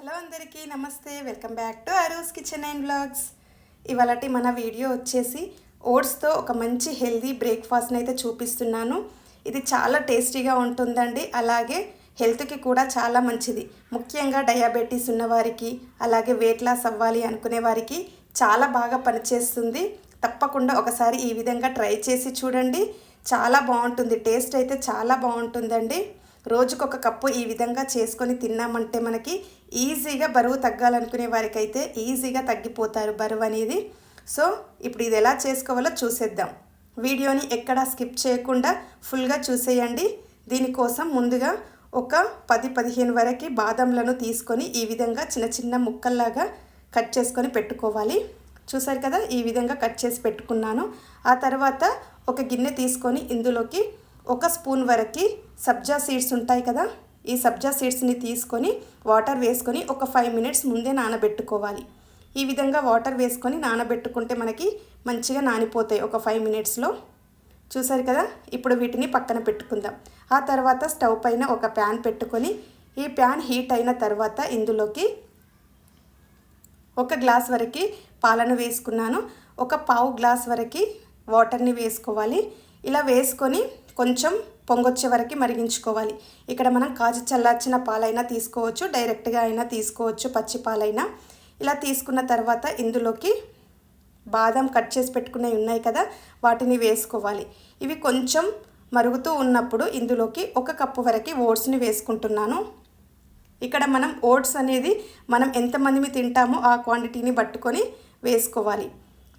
Hello అందరికీ నమస్తే welcome back to Aru's kitchen and blogs ఇవాళటి మన వీడియో వచ్చేసి ఓట్స్తో ఒక మంచి హెల్దీ బ్రేక్ఫాస్ట్ని అయితే చూపిస్తున్నాను. ఇది చాలా టేస్టీగా ఉంటుందండి అలాగే హెల్త్కి కూడా చాలా మంచిది. ముఖ్యంగా డయాబెటీస్ ఉన్నవారికి అలాగే వెయిట్ లాస్ అవ్వాలి అనుకునే వారికి చాలా బాగా పనిచేస్తుంది. తప్పకుండా ఒకసారి ఈ విధంగా ట్రై చేసి చూడండి. చాలా బాగుంటుంది టేస్ట్ అయితే చాలా బాగుంటుందండి. రోజుకొక కప్పు ఈ విధంగా చేసుకొని తిన్నామంటే మనకి ఈజీగా బరువు తగ్గాలనుకునే వారికైతే ఈజీగా తగ్గిపోతారు బరువు అనేది. సో ఇప్పుడు ఇది ఎలా చేసుకోవాలో చూసేద్దాం. వీడియోని ఎక్కడా స్కిప్ చేయకుండా ఫుల్గా చూసేయండి. దీనికోసం ముందుగా ఒక పది పదిహేను వరకు బాదంలను తీసుకొని ఈ విధంగా చిన్న చిన్న ముక్కల్లాగా కట్ చేసుకొని పెట్టుకోవాలి. చూసారు కదా ఈ విధంగా కట్ చేసి పెట్టుకున్నాను. ఆ తర్వాత ఒక గిన్నె తీసుకొని ఇందులోకి ఒక స్పూన్ వరకు సబ్జా సీడ్స్ ఉంటాయి కదా ఈ సబ్జా సీడ్స్ని తీసుకొని వాటర్ వేసుకొని ఒక ఫైవ్ మినిట్స్ ముందే నానబెట్టుకోవాలి. ఈ విధంగా వాటర్ వేసుకొని నానబెట్టుకుంటే మనకి మంచిగా నానిపోతాయి ఒక ఫైవ్ మినిట్స్లో. చూసారు కదా? ఇప్పుడు వీటిని పక్కన పెట్టుకుందాం. ఆ తర్వాత స్టవ్ పైన ఒక ప్యాన్ పెట్టుకొని ఈ ప్యాన్ హీట్ అయిన తర్వాత ఇందులోకి ఒక గ్లాస్ వరకు పాలను వేసుకున్నాను. ఒక పావు గ్లాస్ వరకు వాటర్ని వేసుకోవాలి. ఇలా వేసుకొని కొంచెం పొంగొచ్చే వరకు మరిగించుకోవాలి. ఇక్కడ మనం కాచి చల్లార్చిన పాలైనా తీసుకోవచ్చు డైరెక్ట్గా అయినా తీసుకోవచ్చు పచ్చి పాలైనా. ఇలా తీసుకున్న తర్వాత ఇందులోకి బాదం కట్ చేసి పెట్టుకునేవి ఉన్నాయి కదా వాటిని వేసుకోవాలి. ఇవి కొంచెం మరుగుతూ ఉన్నప్పుడు ఇందులోకి ఒక కప్పు వరకు ఓట్స్ని వేసుకుంటున్నాను. ఇక్కడ మనం ఓట్స్ అనేది మనం ఎంతమందిని తింటామో ఆ క్వాంటిటీని పట్టుకొని వేసుకోవాలి.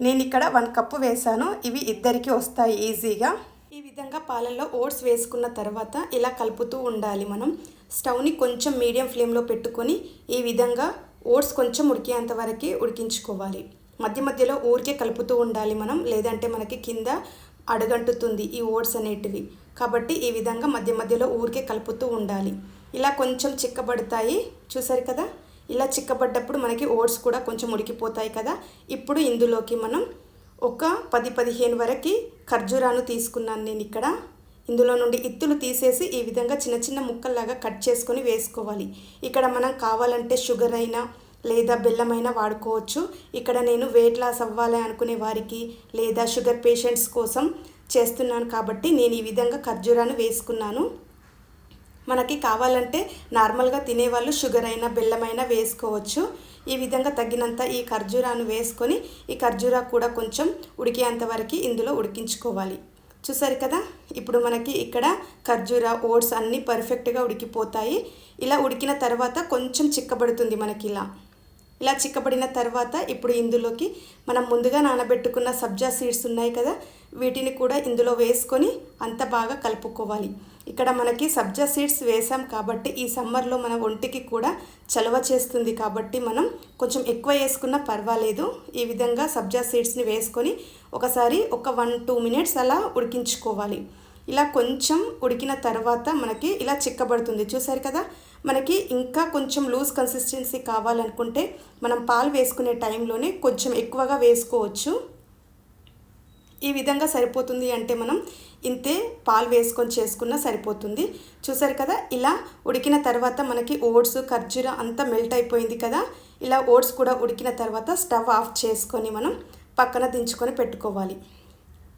నేను ఇక్కడ వన్ కప్పు వేసాను ఇవి ఇద్దరికి వస్తాయి ఈజీగా. ఈ విధంగా పాలల్లో ఓట్స్ వేసుకున్న తర్వాత ఇలా కలుపుతూ ఉండాలి మనం. స్టవ్ని కొంచెం మీడియం ఫ్లేమ్లో పెట్టుకొని ఈ విధంగా ఓట్స్ కొంచెం ఉడికేంత వరకు ఉడికించుకోవాలి. మధ్య మధ్యలో ఊరికే కలుపుతూ ఉండాలి మనం లేదంటే మనకి కింద అడగంటుతుంది ఈ ఓట్స్ అనేటివి. కాబట్టి ఈ విధంగా మధ్య మధ్యలో ఊరికే కలుపుతూ ఉండాలి. ఇలా కొంచెం చిక్కబడతాయి చూసారు కదా? ఇలా చిక్కబడ్డప్పుడు మనకి ఓట్స్ కూడా కొంచెం ఉడికిపోతాయి కదా? ఇప్పుడు ఇందులోకి మనం ఒక పది పదిహేను వరకు ఖర్జూరాను తీసుకున్నాను నేను ఇక్కడ. ఇందులో నుండి ఇత్తులు తీసేసి ఈ విధంగా చిన్న చిన్న ముక్కల్లాగా కట్ చేసుకొని వేసుకోవాలి. ఇక్కడ మనం కావాలంటే షుగర్ అయినా లేదా బెల్లమైనా వాడుకోవచ్చు. ఇక్కడ నేను వెయిట్ లాస్ అవ్వాలి అనుకునే వారికి లేదా షుగర్ పేషెంట్స్ కోసం చేస్తున్నాను కాబట్టి నేను ఈ విధంగా ఖర్జూరాను వేసుకున్నాను. మనకి కావాలంటే నార్మల్గా తినేవాళ్ళు షుగర్ అయినా బెల్లం అయినా వేసుకోవచ్చు. ఈ విధంగా తగినంత ఈ ఖర్జూరాను వేసుకొని ఈ ఖర్జూరా కూడా కొంచెం ఉడికేంత వరకు ఇందులో ఉడికించుకోవాలి. చూసారు కదా? ఇప్పుడు మనకి ఇక్కడ ఖర్జూరా ఓట్స్ అన్నీ పర్ఫెక్ట్గా ఉడికిపోతాయి. ఇలా ఉడికిన తర్వాత కొంచెం చిక్కబడుతుంది మనకి ఇలా. ఇలా చిక్కబడిన తర్వాత ఇప్పుడు ఇందులోకి మనం ముందుగా నానబెట్టుకున్న సబ్జా సీడ్స్ ఉన్నాయి కదా? వీటిని కూడా ఇందులో వేసుకొని అంత బాగా కలుపుకోవాలి. ఇక్కడ మనకి సబ్జా సీడ్స్ వేసాం కాబట్టి ఈ సమ్మర్లో మన ఒంటికి కూడా చలవ చేస్తుంది కాబట్టి మనం కొంచెం ఎక్కువ వేసుకున్నా పర్వాలేదు. ఈ విధంగా సబ్జా సీడ్స్ని వేసుకొని ఒకసారి ఒక వన్ టూ మినిట్స్ అలా ఉడికించుకోవాలి. ఇలా కొంచెం ఉడికిన తర్వాత మనకి ఇలా చిక్కబడుతుంది. చూసారు కదా? మనకి ఇంకా కొంచెం లూజ్ కన్సిస్టెన్సీ కావాలనుకుంటే మనం పాలు వేసుకునే టైంలోనే కొంచెం ఎక్కువగా వేసుకోవచ్చు. ఈ విధంగా సరిపోతుంది అంటే మనం ఇంతే పాలు వేసుకొని చేసుకున్నా సరిపోతుంది. చూసారు కదా? ఇలా ఉడికిన తర్వాత మనకి ఓట్స్ ఖర్జూర అంతా మెల్ట్ అయిపోయింది కదా? ఇలా ఓట్స్ కూడా ఉడికిన తర్వాత స్టవ్ ఆఫ్ చేసుకొని మనం పక్కన దించుకొని పెట్టుకోవాలి.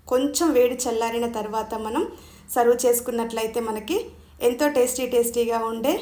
కొంచెం వేడి చల్లారిన తర్వాత మనం సర్వ్ చేసుకున్నట్లయితే మనకి ఎంతో టేస్టీ టేస్టీగా ఉండే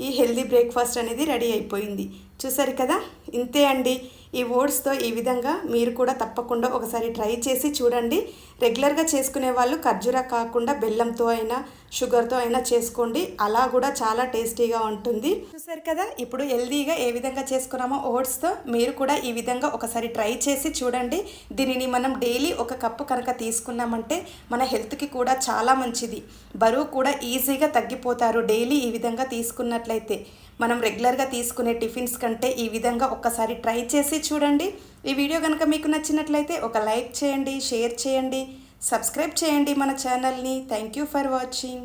ఈ హెల్దీ బ్రేక్ఫాస్ట్ అనేది రెడీ అయిపోయింది. చూసారు కదా? ఇంతే అండి. ఈ ఓట్స్తో ఈ విధంగా మీరు కూడా తప్పకుండా ఒకసారి ట్రై చేసి చూడండి. రెగ్యులర్గా చేసుకునే వాళ్ళు ఖర్జూరా కాకుండా బెల్లంతో అయినా షుగర్తో అయినా చేసుకోండి. అలా కూడా చాలా టేస్టీగా ఉంటుంది. చూసారు కదా ఇప్పుడు హెల్దీగా ఏ విధంగా చేసుకున్నామో ఓట్స్తో మీరు కూడా ఈ విధంగా ఒకసారి ట్రై చేసి చూడండి. దీనిని మనం డైలీ ఒక కప్పు కనుక తీసుకున్నామంటే మన హెల్త్కి కూడా చాలా మంచిది. బరువు కూడా ఈజీగా తగ్గిపోతారు డైలీ ఈ విధంగా తీసుకున్నట్లయితే. మనం రెగ్యులర్గా తీసుకునే టిఫిన్స్ కంటే ఈ విధంగా ఒక్కసారి ట్రై చేసి చూడండి. ఈ వీడియో కనుక మీకు నచ్చినట్లయితే ఒక లైక్ చేయండి షేర్ చేయండి సబ్స్క్రైబ్ చేయండి మన ఛానల్ని థ్యాంక్ యూ ఫర్ వాచింగ్